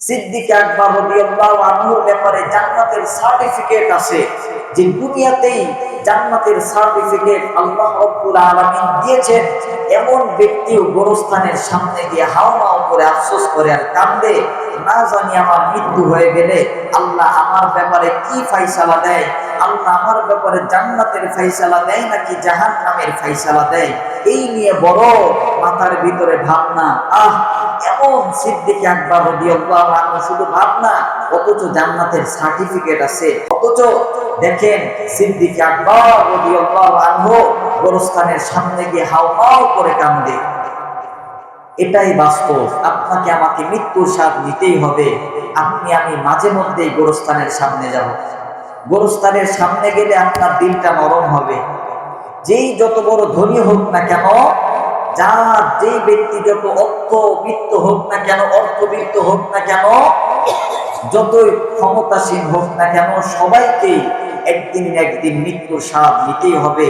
সিদ্দিক আকবর রাদিয়াল্লাহু আনহুর ব্যাপারে জান্নাতের সার্টিফিকেট আছে যে দুনিয়াতেই জান্নাতের সার্টিফিকেট আল্লাহ আলামিন দিয়েছেন। এমন ব্যক্তিও গোরস্থানের সামনে গিয়ে করে আফসোস করে আর কান্দে, না জানি আমার মৃত্যু হয়ে গেলে আল্লাহ আমার ব্যাপারে কি ফাইসালা দেয়? আল্লাহ আমার ব্যাপারে জান্নাতের ফাইসালা দেয় নাকি জাহান্নামের ফাইসালা দেয়? এই নিয়ে বড় মাথার ভিতরে ভাবনা, আহ এমন সিদ্দিক শুধু অথচ জান্নাতের সার্টিফিকেট আছে। অথচ দেখেন সিদ্দিক গোরস্থানের সামনে গিয়ে করে এটাই বাস্তব, আপনাকে আমাকে মৃত্যুর স্বাদ নিতেই হবে। আপনি, আমি মাঝে মধ্যেই গোরস্থানের সামনে যাব। গোরস্থানের সামনে গেলে আপনার দিলটা নরম হবে। যেই যত বড় ধনী হোক না কেন যার যেই ব্যক্তি যত অর্থ বৃত্ত হোক না কেন অর্থবৃত্ত হোক না কেন, যতই ক্ষমতাসীন হোক না কেন সবাইকেই একদিন একদিন মৃত্যুর স্বাদ নিতেই হবে।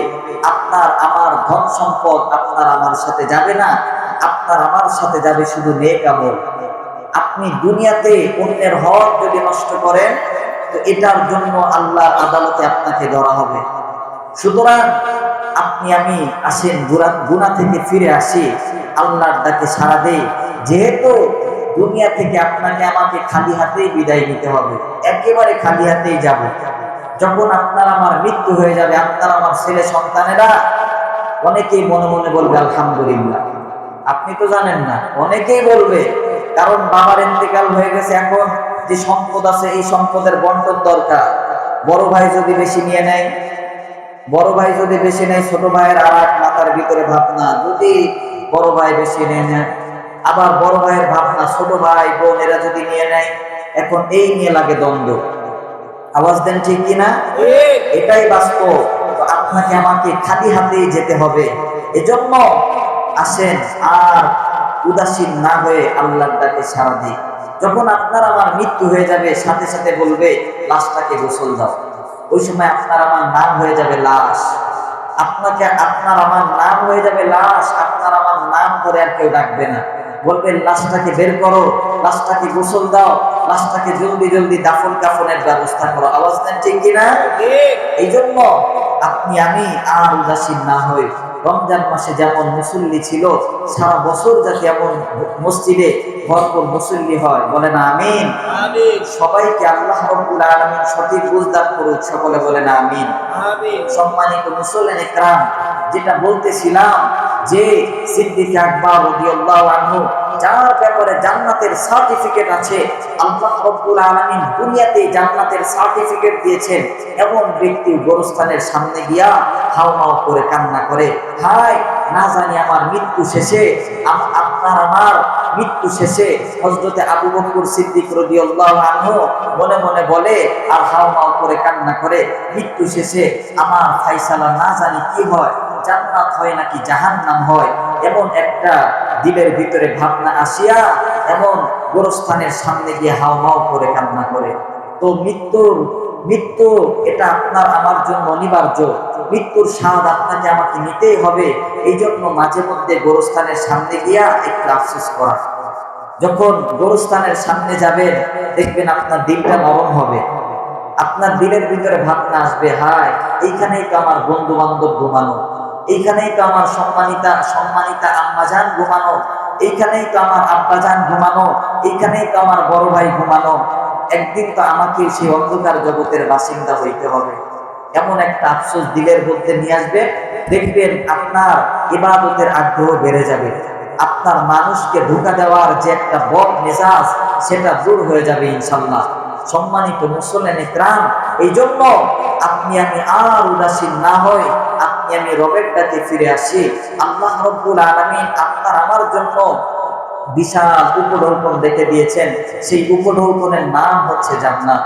আপনার আমার ধন সম্পদ আপনার আমার সাথে যাবে না, আপনার আমার সাথে যাবে শুধু নেক আমল। আপনি দুনিয়াতে অন্যের হক যদি নষ্ট করেন, তো এটার জন্য আল্লাহর আদালতে আপনাকে ধরা হবে। সুতরাং আপনি আমি আসেন গুণা গুণা থেকে ফিরে আসি, আল্লাহর ডাকে সারা দেই। যেহেতু দুনিয়া থেকে আপনাকে আমাকে খালি হাতেই বিদায় নিতে হবে, একেবারে খালি হাতেই যাব। যখন আপনার আমার মৃত্যু হয়ে যাবে, আপনার আমার ছেলে সন্তানেরা, অনেকেই মনে মনে বলবে, আলহামদুলিল্লাহ। আপনি তো জানেন না, অনেকেই বলবে, কারণ বাবার ইন্তেকাল হয়ে গেছে, এখন যে সম্পদ আছে, এই সম্পদের বন্টন দরকার। বড় ভাই যদি বেশি নিয়ে নেয় বড় ভাই যদি বেশি নেয়, ছোট ভাইয়ের আর এক মাথার ভিতরে ভাবনা, যদি বড় ভাই বেশি নিয়ে নেয় আবার বড় ভাইয়ের ভাবনা, ছোট ভাই বোন এরা যদি নিয়ে নেয়, এখন এই নিয়ে লাগে দ্বন্দ্ব। আওয়াজ দেন ঠিক কিনা এটাই বাস্তব। আপনাকে আমাকে খালি হাতেই যেতে হবে। এজন্য আসেন আর উদাসীন না হয়ে আল্লাহর ডাকে সারা দিই। যখন আপনার আমার মৃত্যু হয়ে যাবে, সাথে সাথে বলবে, লাশটাকে গোসল দাও। ওই সময় আপনার আমার নাম হয়ে যাবে লাশ। আপনাকে আপনার আমার নাম হয়ে যাবে লাশ। আপনার আমার নাম করে আর কেউ ডাকবে না। বলবে লাশটাকে বের করো লাশটাকে গোসল দাও লাশটাকে জলদি জলদি দাফন কাফনের ব্যবস্থা করো। আওয়াজ দেন ঠিক কিনা? এই জন্য আপনি আমি আর উদাসীন না হই। রমজান মাসে যেমন মুসল্লি ছিল সারা বছর যাতে এমন মসজিদে ভরপুর মুসল্লি হয় বলে না আমিন। সবাইকে আল্লাহ রব্বুল আলমিন সঠিক বুঝদান করুক সকলে বলেন আমিন। সম্মানিত মুসল্লেন একরাম যেটা বলতেছিলাম যে সিদ্দিক আকবর রবি আনহু যার ব্যাপারে জান্নাতের সার্টিফিকেট আছে, আল্লাহ রব্বুল আলামিন দুনিয়াতে জান্নাতের সার্টিফিকেট দিয়েছেন। এমন ব্যক্তি গোরস্থানের সামনে গিয়া হাওমাও করে কান্না করে, হায়, না জানি আমার মৃত্যু শেষে আপনার আমার মৃত্যু শেষে। হজরতে আবু বকর সিদ্দিক রাদিয়াল্লাহু আনহু মনে মনে বলে, আর হাওমাও করে কান্না করে, মৃত্যু শেষে আমার ফাইসালা না জানি কি হয়, জান্নাত হয় নাকি জাহান্নাম হয়? এমন একটা দিলের ভিতরে ভাবনা আসিয়া এমন গোরস্থানের সামনে গিয়ে হাওমাও করে কান্না করে। তো মৃত্যুর, মৃত্যু এটা আপনার আমার জন্য অনিবার্য। মৃত্যুর স্বাদ আপনাকে আমাকে নিতেই হবে। এই জন্য মাঝে মধ্যে গোরস্থানের সামনে গিয়া একটু আফসোস করা। যখন গোরস্থানের সামনে যাবেন, দেখবেন আপনার দিলটা নরম হবে। আপনার দিলের ভিতরে ভাবনা আসবে, হায়, এইখানেই তো আমার বন্ধু বান্ধব ঘুমানো। এইখানেই তো আমার সম্মানিতা সম্মানিতা আম্মাজান ঘুমানো। এইখানেই তো আমার আব্বাজান ঘুমানো। এইখানেই তো আমার বড় ভাই ঘুমানো। একদিন তো আমাকে সেই অন্ধকার জগতের বাসিন্দা হইতে হবে। এমন একটা আফসোস দিলের মধ্যে নিয়ে আসবে। দেখবেন আপনার ইবাদতের আগ্রহ বেড়ে যাবে। আপনার মানুষকে ধোকা দেওয়ার যে একটা বদ মেজাজ, সেটা দূর হয়ে যাবে ইনশাল্লাহ সম্মানিত মুসলেন ইকরাম এই জন্য আপনি আমি আর উদাসীন না হই আপনি আমি রবের কাছে ফিরে আসি। আল্লাহ রব্বুল আলমিন আপনার আমার জন্য বিশাল উপঢৌকন দেখে দিয়েছেন। সেই উপঢৌকনের নাম হচ্ছে জান্নাত।